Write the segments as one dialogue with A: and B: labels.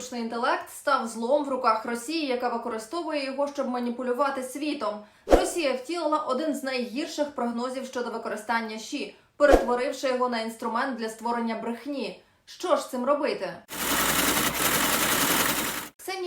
A: штучний інтелект став злом в руках Росії, яка використовує його, щоб маніпулювати світом. Росія втілила один з найгірших прогнозів щодо використання ЩІ, перетворивши його на інструмент для створення брехні. Що ж цим робити?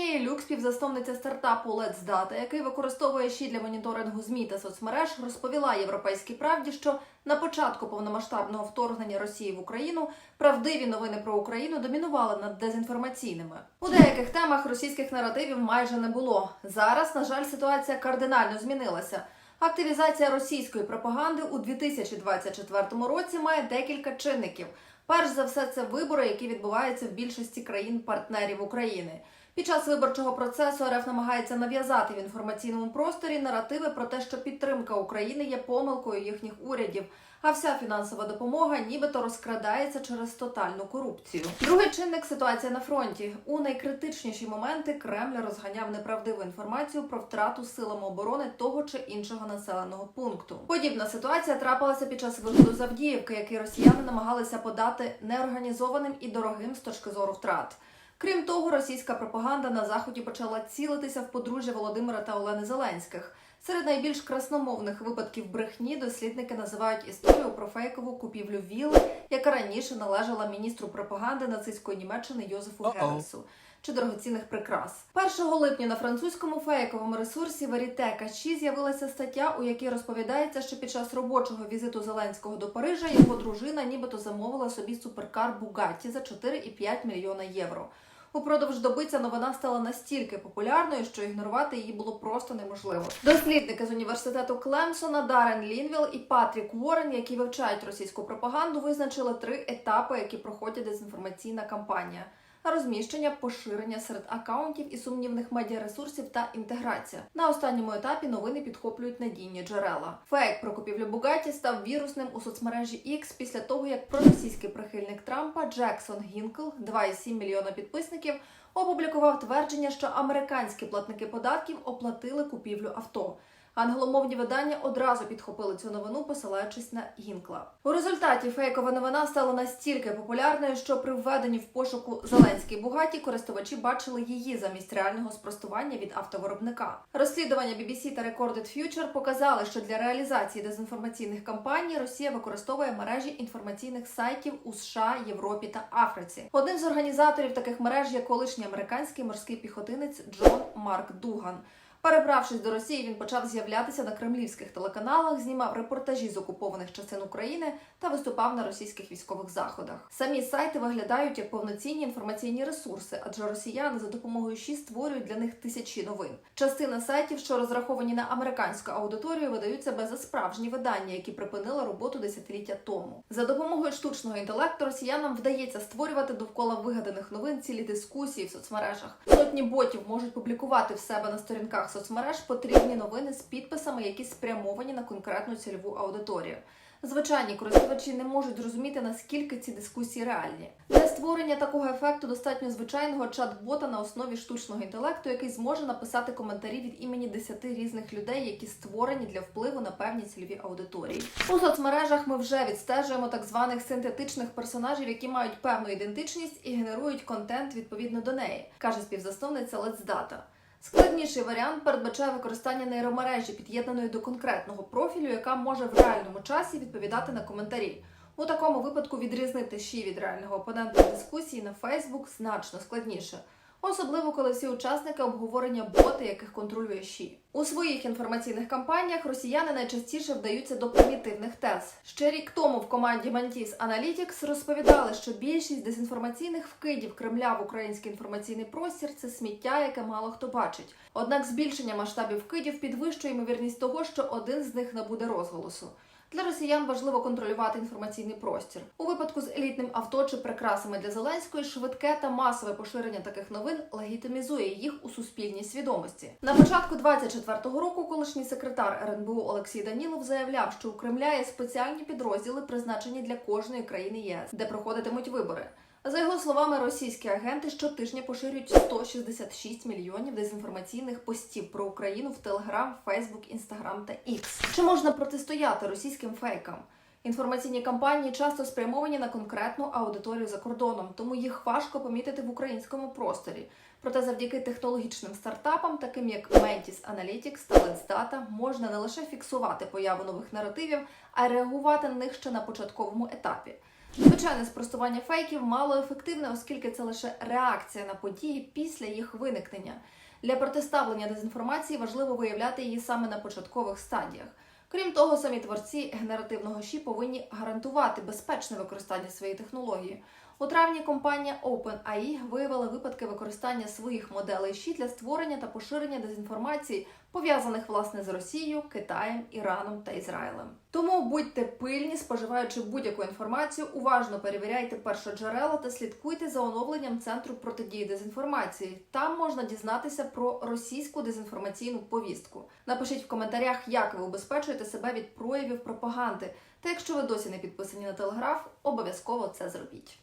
A: Ксенія Люк, співзасновниця стартапу Let's Data, який використовує ЩІ для моніторингу ЗМІ та соцмереж, розповіла європейській правді, що на початку повномасштабного вторгнення Росії в Україну правдиві новини про Україну домінували над дезінформаційними. У деяких темах російських наративів майже не було. Зараз, на жаль, ситуація кардинально змінилася. Активізація російської пропаганди у 2024 році має декілька чинників. Перш за все, це вибори, які відбуваються в більшості країн-партнерів України. Під час виборчого процесу РФ намагається нав'язати в інформаційному просторі наративи про те, що підтримка України є помилкою їхніх урядів, а вся фінансова допомога нібито розкрадається через тотальну корупцію. Другий чинник ситуація на фронті. У найкритичніші моменти Кремль розганяв неправдиву інформацію про втрату силами оборони того чи іншого населеного пункту. Подібна ситуація трапилася під час виходу з Авдіївки, який росіяни намагалися подати неорганізованим і дорогим з точки зору втрат. Крім того, російська пропаганда на заході почала цілитися в подружжя Володимира та Олени Зеленських. Серед найбільш красномовних випадків брехні дослідники називають історію про фейкову купівлю вілли, яка раніше належала міністру пропаганди нацистської Німеччини Йозефу
B: Uh-oh.
A: Чи дорогоцінних прикрас 1 липня на французькому фейковому ресурсі Verite Качі з'явилася стаття, у якій розповідається, що під час робочого візиту Зеленського до Парижа його дружина нібито замовила собі суперкар Бугатті за 4,5 мільйона євро. Упродовж доби ця новина стала настільки популярною, що ігнорувати її було просто неможливо. Дослідники з університету Клемсона Дарен Лінвіл і Патрік Уоррен, які вивчають російську пропагаганду, визначили три етапи, які проходять дезінформаційна кампанія. Розміщення, поширення серед акаунтів і сумнівних медіаресурсів та інтеграція. На останньому етапі новини підхоплюють надійні джерела. Фейк про купівлю Бугаті став вірусним у соцмережі X після того, як проросійський прихильник Трампа Джексон Гінкл, 2,7 мільйона підписників, опублікував твердження, що американські платники податків оплатили купівлю авто. Англомовні видання одразу підхопили цю новину, посилаючись на Гінкла. У результаті фейкова новина стала настільки популярною, що при введенні в пошуку Зеленський Бугаті користувачі бачили її замість реального спростування від автовиробника. Розслідування BBC та Recorded Future показали, що для реалізації дезінформаційних кампаній Росія використовує мережі інформаційних сайтів у США, Європі та Африці. Одним з організаторів таких мереж є колишній американський морський піхотинець Джон Марк Дуган. Перебравшись до Росії, він почав з'являтися на кремлівських телеканалах, знімав репортажі з окупованих частин України та виступав на російських військових заходах. Самі сайти виглядають як повноцінні інформаційні ресурси, адже росіяни за допомогою ШІ створюють для них тисячі новин. Частина сайтів, що розраховані на американську аудиторію, видають себе за справжні видання, які припинили роботу десятиліття тому. За допомогою штучного інтелекту росіянам вдається створювати довкола вигаданих новин цілі дискусії в соцмережах. Сотні ботів можуть публікувати в себе на сторінках соцмереж потрібні новини з підписами, які спрямовані на конкретну цільову аудиторію. Звичайні користувачі не можуть зрозуміти, наскільки ці дискусії реальні. Для створення такого ефекту достатньо звичайного чат-бота на основі штучного інтелекту, який зможе написати коментарі від імені 10 різних людей, які створені для впливу на певні цільові аудиторії. У соцмережах ми вже відстежуємо так званих синтетичних персонажів, які мають певну ідентичність і генерують контент відповідно до неї, каже співзасновниця Let's Data. Складніший варіант передбачає використання нейромережі, під'єднаної до конкретного профілю, яка може в реальному часі відповідати на коментарі. У такому випадку відрізнити щі від реального опонента дискусії на Facebook значно складніше. Особливо, коли всі учасники обговорення боти, яких контролює ЩІ. У своїх інформаційних кампаніях росіяни найчастіше вдаються до примітивних тез. Ще рік тому в команді Mantis Analytics розповідали, що більшість дезінформаційних вкидів Кремля в український інформаційний простір це сміття, яке мало хто бачить. Однак збільшення масштабів вкидів підвищує ймовірність того, що один з них набуде розголосу. Для росіян важливо контролювати інформаційний простір. У випадку з елітним авто чи прикрасами для Зеленської швидке та масове поширення таких новин легітимізує їх у суспільній свідомості. На початку 24-го року колишній секретар РНБУ Олексій Данілов заявляв, що у Кремля є спеціальні підрозділи, призначені для кожної країни ЄС, де проходитимуть вибори. За його словами, російські агенти щотижня поширюють 166 мільйонів дезінформаційних постів про Україну в Телеграм, Фейсбук, Інстаграм та X. Чи можна протистояти російським фейкам? Інформаційні кампанії часто спрямовані на конкретну аудиторію за кордоном, тому їх важко помітити в українському просторі. Проте завдяки технологічним стартапам, таким як Mentis Analytics та Let's Data, можна не лише фіксувати появу нових наративів, а й реагувати на них ще на початковому етапі. Звичайне спростування фейків мало ефективне, оскільки це лише реакція на події після їх виникнення. Для протиставлення дезінформації важливо виявляти її саме на початкових стадіях. Крім того, самі творці генеративного ШІ повинні гарантувати безпечне використання своєї технології. У травні компанія OpenAI виявила випадки використання своїх моделей ШІ для створення та поширення дезінформації, пов'язаних власне з Росією, Китаєм, Іраном та Ізраїлем. Тому будьте пильні, споживаючи будь-яку інформацію, уважно перевіряйте першоджерела та слідкуйте за оновленням центру протидії дезінформації. Там можна дізнатися про російську дезінформаційну повістку. Напишіть в коментарях, як ви убезпечуєте себе від проявів пропаганди. Та якщо ви досі не підписані на телеграф, обов'язково це зробіть.